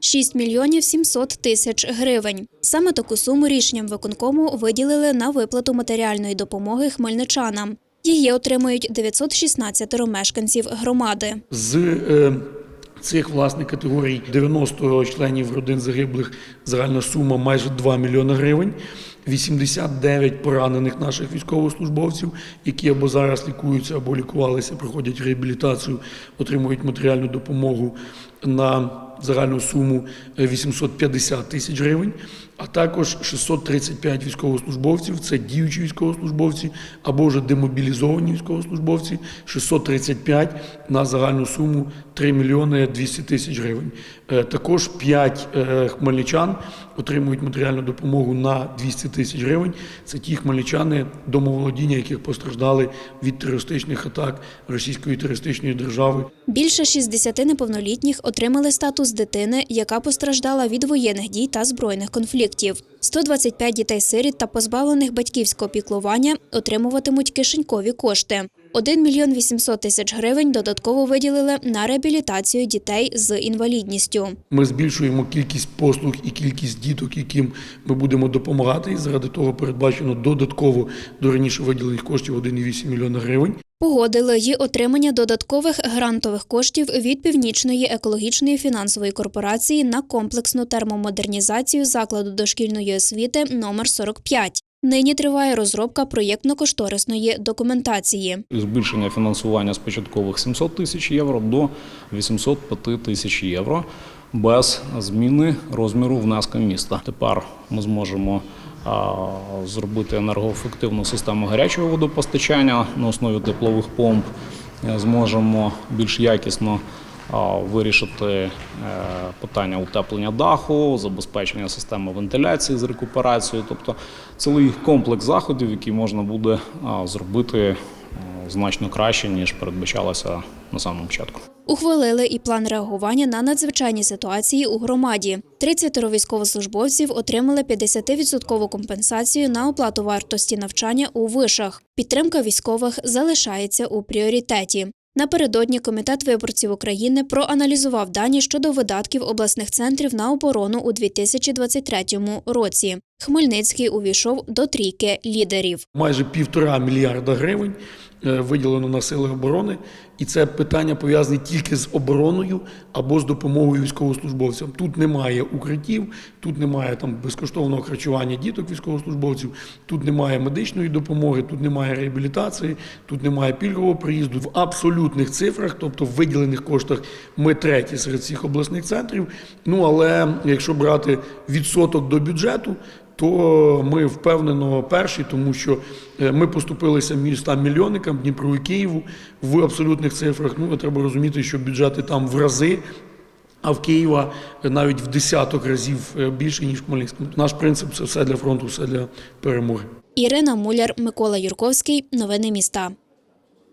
6 мільйонів 700 тисяч гривень. Саме таку суму рішенням виконкому виділили на виплату матеріальної допомоги хмельничанам. Її отримують 916 мешканців громади. З е, цих власне категорій 90 членів родин загиблих загальна сума майже 2 мільйони гривень. 89 поранених наших військовослужбовців, які або зараз лікуються, або лікувалися, проходять реабілітацію, отримують матеріальну допомогу на загальну суму е, 850 тисяч гривень, а також 635 військовослужбовців, це діючі військовослужбовці або вже демобілізовані військовослужбовці, 635 на загальну суму 3 мільйони 200 тисяч гривень. Е, Також 5 хмельничан отримують матеріальну допомогу на 200 тисяч гривень. Це ті хмельничани, домоволодіння яких постраждали від терористичних атак Російської терористичної держави. Більше 60 неповнолітніх отримали статус дитини, яка постраждала від воєнних дій та збройних конфліктів. 125 дітей-сиріт та позбавлених батьківського піклування отримуватимуть кишенькові кошти. 1 мільйон 800 тисяч гривень додатково виділили на реабілітацію дітей з інвалідністю. Ми збільшуємо кількість послуг і кількість діток, яким ми будемо допомагати. І заради того передбачено додатково до раніше виділених коштів 1,8 мільйона гривень. Погодили й отримання додаткових грантових коштів від Північної екологічної фінансової корпорації на комплексну термомодернізацію закладу дошкільної освіти номер 45. Нині триває розробка проєктно-кошторисної документації. збільшення фінансування з початкових 700 тисяч євро до 805 тисяч євро без зміни розміру внеска міста. Тепер ми зможемо зробити енергоефективну систему гарячого водопостачання на основі теплових помп. Е, Зможемо більш якісно вирішити е, питання утеплення даху, забезпечення системи вентиляції з рекуперацією, тобто цілий комплекс заходів, які можна буде зробити значно краще ніж передбачалося на самому початку. Ухвалили і план реагування на надзвичайні ситуації у громаді. 30 військовослужбовців отримали 50% компенсацію на оплату вартості навчання у вишах. Підтримка військових залишається у пріоритеті. Напередодні Комітет виборців України проаналізував дані щодо видатків обласних центрів на оборону у 2023 році. Хмельницький увійшов до трійки лідерів. Майже півтора мільярда гривень виділено на сили оборони, і це питання пов'язане тільки з обороною або з допомогою військовослужбовцям. Тут немає укриттів, тут немає там безкоштовного харчування діток військовослужбовців, тут немає медичної допомоги, тут немає реабілітації, тут немає пільгового приїзду. В абсолютних цифрах, тобто в виділених коштах, ми треті серед всіх обласних центрів. Ну але якщо брати відсоток до бюджету, то ми впевнено перші, тому що е, ми поступилися містам мільйонникам Дніпру і Києву в абсолютних цифрах. Ну, треба розуміти, що бюджети там в рази. А в Києва навіть в десяток разів е, більше ніж в Хмельницькому. Наш принцип це все для фронту, все для перемоги. Ірина Муляр, Микола Юрковський. Новини міста.